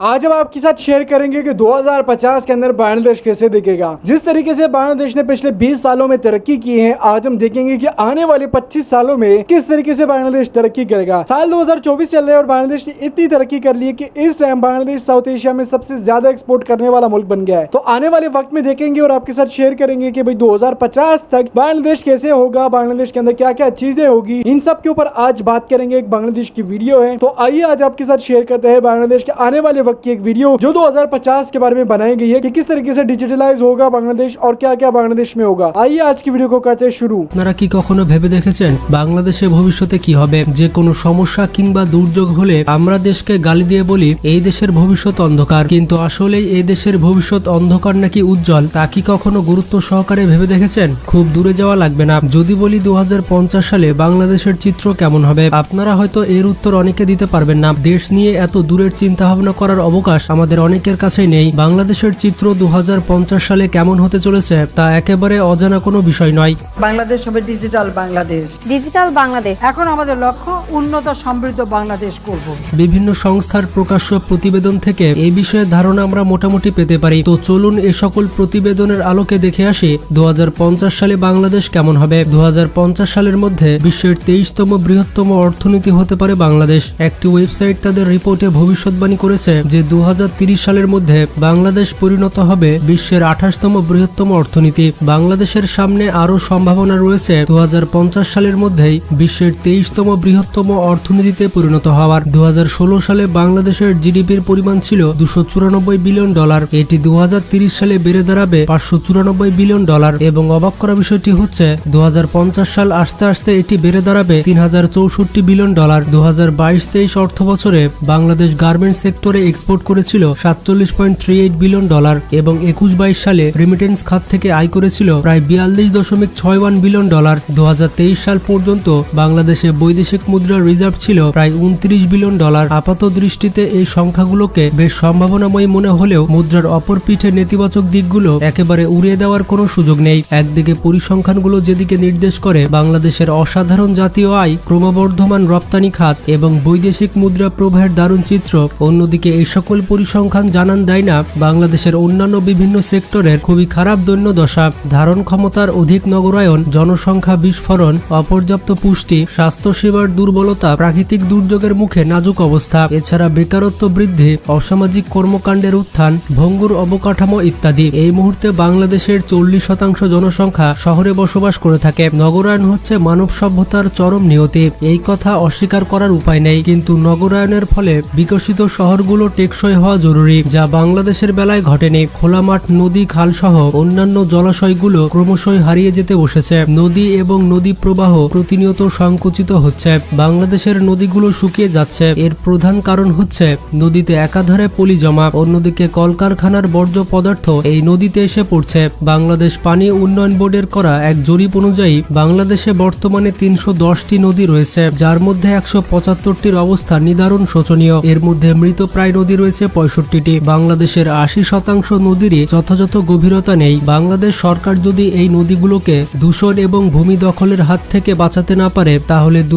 आज हम आपके साथ शेयर करेंगे कि 2050 के अंदर बांग्लादेश कैसे दिखेगा। जिस तरीके से बांग्लादेश ने पिछले 20 सालों में तरक्की की है, आज हम देखेंगे कि आने वाले 25 सालों में किस तरीके से बांग्लादेश तरक्की करेगा। साल 2024 चल रहा है और बांग्लादेश ने इतनी तरक्की कर ली है कि इस टाइम बांग्लादेश साउथ एशिया में सबसे ज़्यादा एक्सपोर्ट करने वाला मुल्क बन गया है। तो आने वाले वक्त में देखेंगे और आपके साथ शेयर करेंगे की भाई 2050 तक बांग्लादेश कैसे होगा, बांग्लादेश के अंदर क्या क्या चीज़ें होगी। इन सब के ऊपर आज बात करेंगे एक बांग्लादेश की वीडियो है। तो आइए आज आपके साथ शेयर करते हैं बांग्लादेश के आने वाले वक्त की एक वीडियो जो 2050 के बारे में बनाई गई है कि किस तरीके से डिजिटलाइज होगा बांग्लादेश और क्या क्या बांग्लादेश में होगा आइए आज की वीडियो को करते हैं शुरू আপনারা কি কখনো ভেবে দেখেছেন বাংলাদেশে ভবিষ্যতে কি হবে যে কোনো সমস্যা কিংবা দুর্যোগ হলে আমরা দেশকে গালি দিয়ে বলি এই দেশের ভবিষ্যৎ অন্ধকার কিন্তু আসলে এই দেশের ভবিষ্যৎ অন্ধকার নাকি উজ্জ্বল তা কি কখনো গুরুত্ব সহকারে ভেবে দেখেছেন খুব দূরে যাওয়া লাগবে না যদি বলি দু সালে বাংলাদেশের চিত্র কেমন হবে আপনারা হয়তো এর উত্তর অনেকে দিতে পারবেন না দেশ নিয়ে এত দূরের চিন্তা ভাবনা করার অবকাশ আমাদের অনেকের কাছেই নেই। বাংলাদেশের চিত্র দু হাজার পঞ্চাশ সালে কেমন হতে চলেছে তা একেবারে অজানা কোনো বিষয় নয়। বাংলাদেশ হবে ডিজিটাল বাংলাদেশ। ডিজিটাল বাংলাদেশ। এখন আমাদের লক্ষ্য উন্নত সমৃদ্ধ বাংলাদেশ করব। বিভিন্ন সংস্থার প্রকাশ্য প্রতিবেদন থেকে এই বিষয়ে ধারণা আমরা মোটামুটি পেতে পারি। তো চলুন এ সকল প্রতিবেদনের আলোকে দেখে আসি দু হাজার পঞ্চাশ সালে বাংলাদেশ কেমন হবে। দু হাজার পঞ্চাশ সালের মধ্যে বিশ্বের তেইশতম বৃহত্তম অর্থনীতি হতে পারে বাংলাদেশ। একটি ওয়েবসাইট তাদের রিপোর্টে ভবিষ্যৎবাণী করেছে যে দু সালের মধ্যে বাংলাদেশ পরিণত হবে বিশ্বের আঠাশতম বৃহত্তম অর্থনীতি। বাংলাদেশের সামনে আরও সম্ভাবনা রয়েছে দু হাজার পঞ্চাশ সালের মধ্যেই বিশ্বের তেইশতম বৃহত্তম অর্থনীতিতে পরিণত হওয়ার। দু সালে বাংলাদেশের জিডিপির পরিমাণ ছিল দুশো বিলিয়ন ডলার। এটি দু সালে বেড়ে দাঁড়াবে পাঁচশো চুরানব্বই বিলিয়ন ডলার এবং অবাক করা বিষয়টি হচ্ছে দু হাজার পঞ্চাশ সাল আসতে আসতে এটি বেড়ে দাঁড়াবে তিন হাজার চৌষট্টি বিলিয়ন ডলার। দু হাজার বাইশ তেইশ অর্থ বছরে বাংলাদেশ গার্মেন্টস সেক্টরে এক্সপোর্ট করেছিল সাতচল্লিশ point three eight billion dollar এবং একুশ বাইশ সালে রেমিটেন্স খাত থেকে আয় করেছিল প্রায় বিয়াল্লিশ দশমিক ছয় ওয়ান বিলিয়ন ডলার। দু হাজার তেইশ সাল পর্যন্ত বাংলাদেশে বৈদেশিক মুদ্রার রিজার্ভ ছিল প্রায় উনত্রিশ বিলিয়ন ডলার। আপাত দৃষ্টিতে এই সংখ্যাগুলোকে বেশ সম্ভাবনাময় মনে হলেও মুদ্রার অপর পিঠে নেতিবাচক দিকগুলো একেবারে উড়িয়ে দেওয়ার কোনো সুযোগ নেই। একদিকে পরিসংখ্যানগুলো যেদিকে নির্দেশ করে, বাংলাদেশের অসাধারণ জাতীয় আয় ক্রমবর্ধমান রপ্তানি খাত এবং বৈদেশিক মুদ্রা প্রবাহের দারুণ চিত্র। অন্যদিকে এই সকল পরিসংখ্যান জানান দেয় না, বাংলাদেশের অন্যান্য বিভিন্ন সেক্টরের খুবই খারাপ দৈন্য দশা ধারণ ক্ষমতার অধিক নগরায়ন, জনসংখ্যা বিস্ফোরণ, অপর্যাপ্ত পুষ্টি, স্বাস্থ্যসেবার দুর্বলতা, প্রাকৃতিক দুর্যোগের মুখে নাজুক অবস্থা, এছাড়া বেকারত্ব বৃদ্ধি, অসামাজিক কর্মকাণ্ডের উত্থান, ভঙ্গুর অবকাঠামো ইত্যাদি। এই মুহূর্তে বাংলাদেশের চল্লিশ শতাংশ জনসংখ্যা শহরে বসবাস করে থাকে। নগরায়ন হচ্ছে মানব সভ্যতার চরম নিয়তি। এই কথা অস্বীকার করার উপায় নেই। কিন্তু নগরায়নের ফলে বিকশিত শহরগুলো টেকসই হওয়া জরুরি, যা বাংলাদেশের বেলায় ঘটেনি। খোলা মাঠ নদী খাল সহ অন্যান্য জলাশয়গুলো ক্রমশই হারিয়ে যেতে বসেছে। নদী এবং নদী প্রবাহ প্রতিনিয়ত সংকুচিত হচ্ছে। বাংলাদেশের নদীগুলো শুকিয়ে যাচ্ছে। এর প্রধান কারণ হচ্ছে, নদীতে একাধারে পলি জমা। অন্যদিকে কলকারখানার বর্জ্য পদার্থ এই নদীতে এসে পড়ছে। বাংলাদেশ পানি উন্নয়ন বোর্ডের করা এক জরিপ অনুযায়ী, বাংলাদেশে বর্তমানে তিনশো দশটি নদী রয়েছে, যার মধ্যে একশো পঁচাত্তরটির অবস্থা নিদারুণ শোচনীয়। এর মধ্যে মৃতপ্রায় নদী রয়েছে পঁয়ষট্টিটি। বাংলাদেশের আশি শতাংশ নদীরই যথাযথ গভীরতা নেই। বাংলাদেশ সরকার যদি এই নদীগুলোকে দূষণ এবং ভূমি দখলের হাত থেকে বাঁচাতে না পারে, তাহলে দু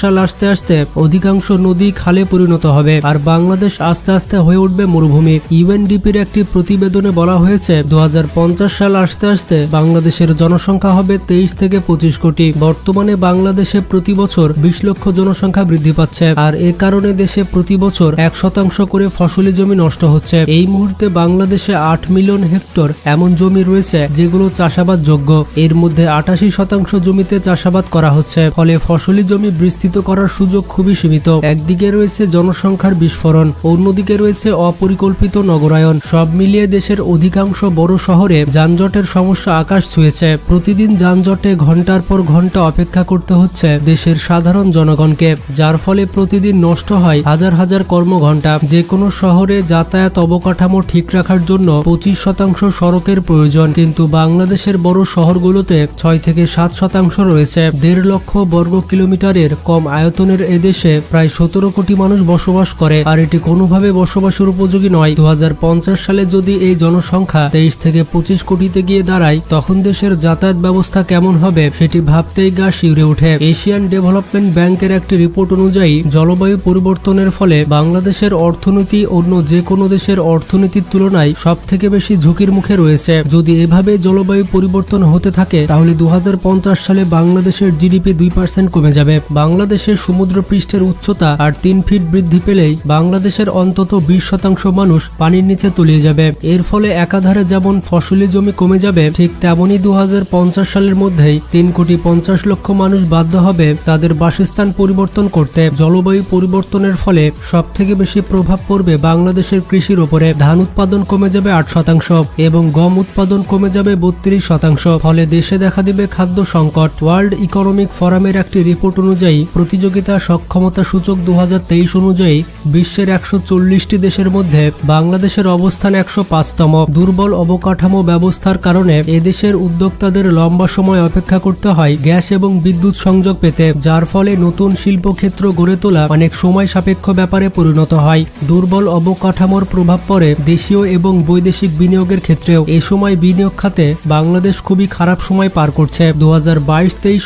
সাল আসতে আসতে অধিকাংশ নদী খালে পরিণত হবে। আর বাংলাদেশ আস্তে আস্তে হয়ে উঠবে মরুভূমি। ইউএনডিপির একটি প্রতিবেদনে বলা হয়েছে দু হাজার পঞ্চাশ সাল আসতে আসতে বাংলাদেশের জনসংখ্যা হবে তেইশ থেকে পঁচিশ কোটি। বর্তমানে বাংলাদেশে প্রতি বছর বিশ লক্ষ জনসংখ্যা বৃদ্ধি পাচ্ছে। আর এ কারণে দেশে প্রতি বছর এক শতাংশ করে ফসলি জমি নষ্ট হচ্ছে। এই মুহূর্তে বাংলাদেশে আট মিলিয়ন হেক্টর এমন জমি রয়েছে যেগুলো চাষাবাদ যোগ্য এর মধ্যে আটাশি শতাংশ জমিতে চাষাবাদ করা হচ্ছে। ফলে ফসলি জমি বিস্তৃত করার সুযোগ খুবই সীমিত। একদিকে রয়েছে জনসংখ্যার বিস্ফোরণ, অন্যদিকে রয়েছে অপরিকল্পিত নগরায়ন। সব মিলিয়ে দেশের অধিকাংশ বড় শহরে যানজটের সমস্যা আকাশ ছুঁয়েছে। প্রতিদিন যানজটে ঘণ্টার পর ঘণ্টা অপেক্ষা করতে হচ্ছে দেশের সাধারণ জনগণকে, যার ফলে প্রতিদিন নষ্ট হয় হাজার হাজার কর্মঘণ্টা। যে কোনো শহরে যাতায়াত অবকাঠামো ঠিক রাখার জন্য পঁচিশ শতাংশ সড়কের প্রয়োজন, কিন্তু বাংলাদেশের বড় শহরগুলোতে ছয় থেকে সাত শতাংশ রয়েছে। দেড় লক্ষ বর্গ কিলোমিটারের কম আয়তনের এদেশে প্রায় সতেরো কোটি মানুষ বসবাস করে, আর এটি কোনোভাবে বসবাসের উপযোগী নয়। দু সালে যদি এই জনসংখ্যা তেইশ থেকে পঁচিশ কোটিতে গিয়ে দাঁড়ায়, তখন দেশের যাতায়াত ব্যবস্থা কেমন হবে সেটি ভাবতেই গা শিউরে ওঠে। এশিয়ান ডেভেলপমেন্ট ব্যাংকের একটি রিপোর্ট অনুযায়ী, জলবায়ু পরিবর্তনের ফলে বাংলাদেশের অর্থনীতি অন্য যে কোনো দেশের অর্থনীতির তুলনায় সব থেকে বেশি ঝুঁকির মুখে রয়েছে। যদি এভাবে জলবায়ু পরিবর্তন হতে থাকে, তাহলে দু হাজার পঞ্চাশ সালে বাংলাদেশের জিডিপি দুই পার্সেন্ট কমে যাবে। বাংলাদেশের সমুদ্র পৃষ্ঠের উচ্চতা আর তিন ফিট বৃদ্ধি পেলেই বাংলাদেশের অন্তত বিশ শতাংশ মানুষ পানির নিচে তলিয়ে যাবে। এর ফলে একাধারে যেমন ফসলি জমি কমে যাবে, ঠিক তেমনই দু হাজার পঞ্চাশ সালের মধ্যেই তিন কোটি পঞ্চাশ লক্ষ মানুষ বাধ্য হবে তাদের বাসস্থান পরিবর্তন করতে। জলবায়ু পরিবর্তনের ফলে সব থেকে বেশি প্রভাব পড়বে বাংলাদেশের কৃষির ওপরে ধান উৎপাদন কমে যাবে আট শতাংশ এবং গম উৎপাদন কমে যাবে বত্রিশ শতাংশ। ফলে দেশে দেখা দিবে খাদ্য সংকট। ওয়ার্ল্ড ইকোনমিক ফোরামের একটি রিপোর্ট অনুযায়ী প্রতিযোগিতা সক্ষমতা সূচক দু হাজার তেইশ অনুযায়ী বিশ্বের একশো চল্লিশটি দেশের মধ্যে বাংলাদেশের অবস্থান একশো পাঁচতম। দুর্বল অবকাঠামো ব্যবস্থার কারণে এদেশের উদ্যোক্তাদের লম্বা সময় অপেক্ষা করতে হয় গ্যাস এবং বিদ্যুৎ সংযোগ পেতে, যার ফলে নতুন শিল্পক্ষেত্র গড়ে তোলা অনেক সময় সাপেক্ষ ব্যাপারে পরিণত হয়। দুর্বল অবকাঠামোর প্রভাব পড়ে দেশীয় এবং বৈদেশিক বিনিয়োগের ক্ষেত্রেও এ সময় বিনিয়োগ খাতে বাংলাদেশ খুবই খারাপ সময় পার করছে। দু হাজার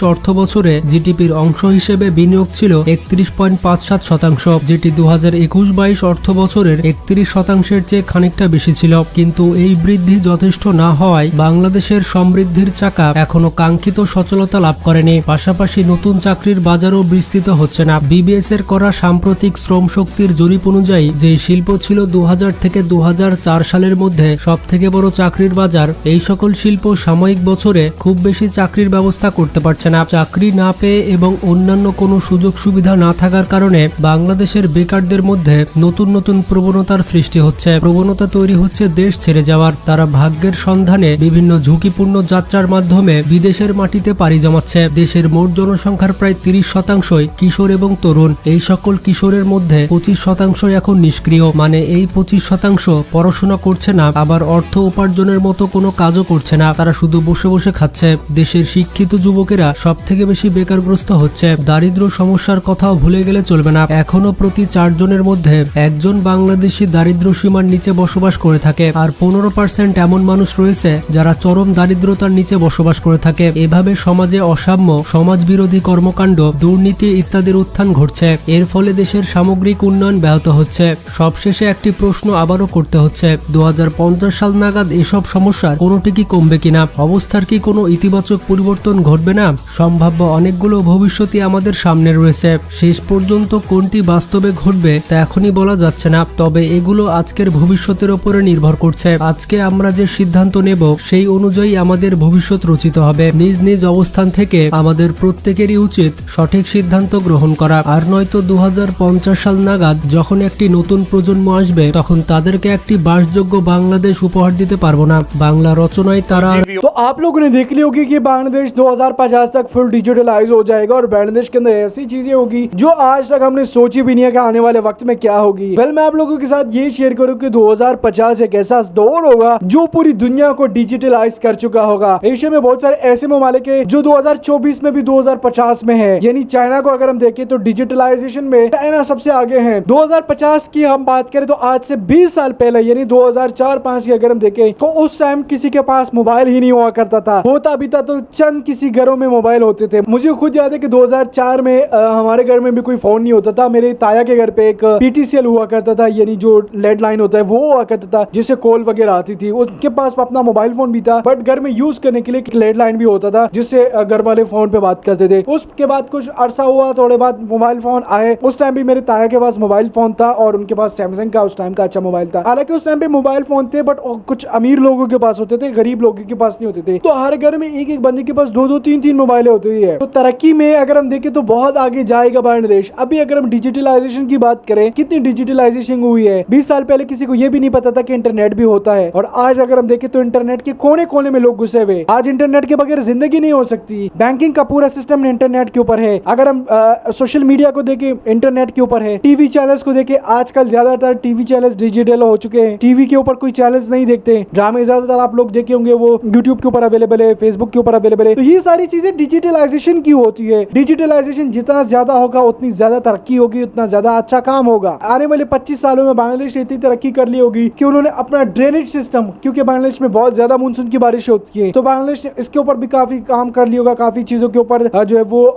অর্থ বছরে জিডিপির অংশ হিসেবে বিনিয়োগ ছিল একত্রিশ পয়েন্ট পাঁচ সাত শতাংশ, যেটি দু হাজার একুশ বাইশ অর্থ বছরের একত্রিশ শতাংশের চেয়ে খানিকটা বেশি ছিল। কিন্তু এই বৃদ্ধি যথেষ্ট না হওয়ায় বাংলাদেশের সমৃদ্ধির চাকা এখনও কাঙ্ক্ষিত সচলতা লাভ করেনি। পাশাপাশি নতুন চাকরির বাজারও বিস্তৃত হচ্ছে না। বিবিএস এর করা সাম্প্রতিক শ্রম শক্তির জরিপ অনুযায়ী যে শিল্প ছিল দু হাজার থেকে দু হাজার চার সালের মধ্যে সব থেকে বড় চাকরির বাজার, এই সকল শিল্প সাময়িক বছরে খুব বেশি চাকরির ব্যবস্থা করতে পারছে না। চাকরি না পেয়ে এবং অন্যান্য কোনো সুযোগ সুবিধা না থাকার কারণে বাংলাদেশের বেকারদের মধ্যে নতুন নতুন প্রবণতার সৃষ্টি হচ্ছে। প্রবণতা তৈরি হচ্ছে দেশ ছেড়ে যাওয়ার। তারা ভাগ্যের সন্ধানে বিভিন্ন ঝুঁকিপূর্ণ যাত্রার মাধ্যমে বিদেশের মাটিতে পাড়ি জমাচ্ছে। দেশের মোট জনসংখ্যার প্রায় তিরিশ শতাংশই কিশোর এবং তরুণ। এই সকল কিশোরের মধ্যে পঁচিশ শতাংশ এখন নিষ্ক্রিয়। মানে এই পঁচিশ শতাংশ পড়াশোনা করছে না, আবার অর্থ উপার্জনের মতো কোনো কাজও করছে না। তারা শুধু বসে বসে খাচ্ছে। দেশের শিক্ষিত যুবকেরা সব থেকে বেশি বেকারগ্রস্ত হচ্ছে। দারিদ্র সমস্যার কথাও ভুলে গেলে চলবে না। এখনও প্রতি চারজনের মধ্যে একজন বাংলাদেশি দারিদ্র সীমার নিচে বসবাস করে থাকে। আর পনেরো পার্সেন্ট এমন মানুষ রয়েছে যারা চরম দারিদ্রতার নিচে বসবাস করে থাকে। এভাবে সমাজে অসাম্য সমাজ বিরোধী কর্মকাণ্ড, দুর্নীতি ইত্যাদির উত্থান ঘটছে। এর ফলে দেশের সামগ্রিক উন্নয়ন ব্যাহত হচ্ছে, সবশেষে একটি প্রশ্ন আবারও করতে হচ্ছে দু হাজার পঞ্চাশ সাল নাগাদ এসব সমস্যার কোনোটি কি কমবে কিনা? অবস্থার কি কোনো ইতিবাচক পরিবর্তন ঘটবে না? সম্ভাব্য অনেকগুলো ভবিষ্যৎই আমাদের সামনে রয়েছে। শেষ পর্যন্ত কোনটি বাস্তবে ঘটবে তা এখনই বলা যাচ্ছে না, তবে এগুলো আজকের ভবিষ্যতের ওপরে নির্ভর করছে। আজকে আমরা যে সিদ্ধান্ত নেব, সেই অনুযায়ী আমাদের ভবিষ্যৎ রচিত হবে। নিজ নিজ অবস্থান থেকে আমাদের প্রত্যেকেরই উচিত সঠিক সিদ্ধান্ত গ্রহণ করা। আর নয়তো দু হাজার পঞ্চাশ সাল নাগাদ যখন একটি নতুন প্রজন্ম আসবে তখন তাদেরকে একটি বাসযোগ্য বাংলাদেশ উপহার দিতে পারবো না বাংলা রচনায় তারা আর तो आप लोगों ने देख ली होगी कि बांग्लादेश 2050 तक फुल डिजिटलाइज हो जाएगा और बांग्लादेश के अंदर ऐसी चीजें होगी जो आज तक हमने सोची भी नहीं है कि आने वाले वक्त में क्या होगी वेल मैं आप लोगों के साथ ये शेयर करूँ कि 2050 एक ऐसा दौर होगा जो पूरी दुनिया को डिजिटलाइज कर चुका होगा एशिया में बहुत सारे ऐसे ममालिक है जो 2024 में भी 2050 में है यानी चाइना को अगर हम देखें तो डिजिटलाइजेशन में चाइना सबसे आगे है 2050 की हम बात करें तो आज से 20 साल पहले यानी 2004-5 की अगर हम देखें तो उस टाइम किसी के पास मोबाइल ही नहीं हुआ करता था। होता भी था तो चंद किसी घरों में मोबाइल होते थे। मुझे खुद याद है कि 2004 में अ, हमारे घर में भी कोई फ़ोन नहीं होता था। मेरे ताया के घर पे एक पीटीसीएल हुआ करता था यानी जो लेड लाइन होता है वो हुआ करता था जिससे कॉल वगैरह आती थी। उनके पास अपना मोबाइल फ़ोन भी था बट घर में यूज़ करने के लिए एक लेड लाइन भी होता था जिससे घर वाले फ़ोन पे बात करते थे। उसके बाद कुछ अरसा हुआ थोड़े बाद मोबाइल फ़ोन आए। उस टाइम भी मेरे ताया के पास मोबाइल फ़ोन था। और उनके पास सैमसंग का उस टाइम का अच्छा मोबाइल था। हालाँकि उस टाइम पे मोबाइल फ़ोन थे बट कुछ अमीर लोगों के पास होते थे, गरीब लोगों के पास नहीं होते थे। तो हर घर में एक एक बंदे के पास दो दो तीन तीन मोबाइल होती है। तो तरक्की में अगर हम देखें तो बहुत आगे जाएगा बांग्लादेश अभी अगर हम डिजिटलाइजेशन की बात करें, कितनी डिजिटलाइजेशन हुई है? बीस साल पहले किसी को यह भी नहीं पता था कि इंटरनेट भी होता है। और आज अगर हम देखें तो इंटरनेट के कोने कोने में लोग घुसे हुए आज इंटरनेट के बगैर ज़िंदगी नहीं हो सकती। बैंकिंग का पूरा सिस्टम इंटरनेट के ऊपर है। अगर हम सोशल मीडिया को देखें इंटरनेट के ऊपर है। टीवी चैनल्स को देखें आजकल ज़्यादातर टीवी चैनल्स डिजिटल हो चुके हैं। टीवी के ऊपर कोई चैनल्स नहीं देखते। हैं ड्रामे ज़्यादातर आप लोग देखे होंगे, वो यूट्यूब के ऊपर अवेलेबल है फेसबुक के ऊपर अवेलेबल है। तो ये सारी चीज़ें डिजिटलाइजेशन की होती है। डिजिटलाइजेशन जितना ज़्यादा होगा, उतनी ज़्यादा तरक्की होगी, उतना ज़्यादा अच्छा काम होगा। आने वाले 25 सालों में बांग्लादेश ने इतनी तरक्की कर ली होगी कि उन्होंने अपना ड्रेनेज सिस्टम क्योंकि बांग्लादेश में बहुत ज़्यादा मानसून की बारिश होती है। तो बांग्लादेश ने इसके ऊपर भी काफ़ी काम कर लिया होगा, काफ़ी चीज़ों के ऊपर जो है वो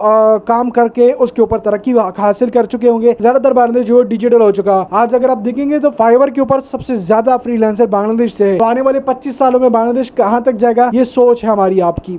काम करके उसके ऊपर तरक्की हासिल कर चुके होंगे। ज़्यादातर बांग्लादेश जो डिजिटल हो चुका। आज अगर आप देखेंगे तो फाइवर के ऊपर सबसे ज़्यादा फ्रीलांसर बांग्लादेश से है तो आने वाले 25 सालों में बांग्लादेश कहाँ तक जाएगा, ये सोच है हमारी आपकी।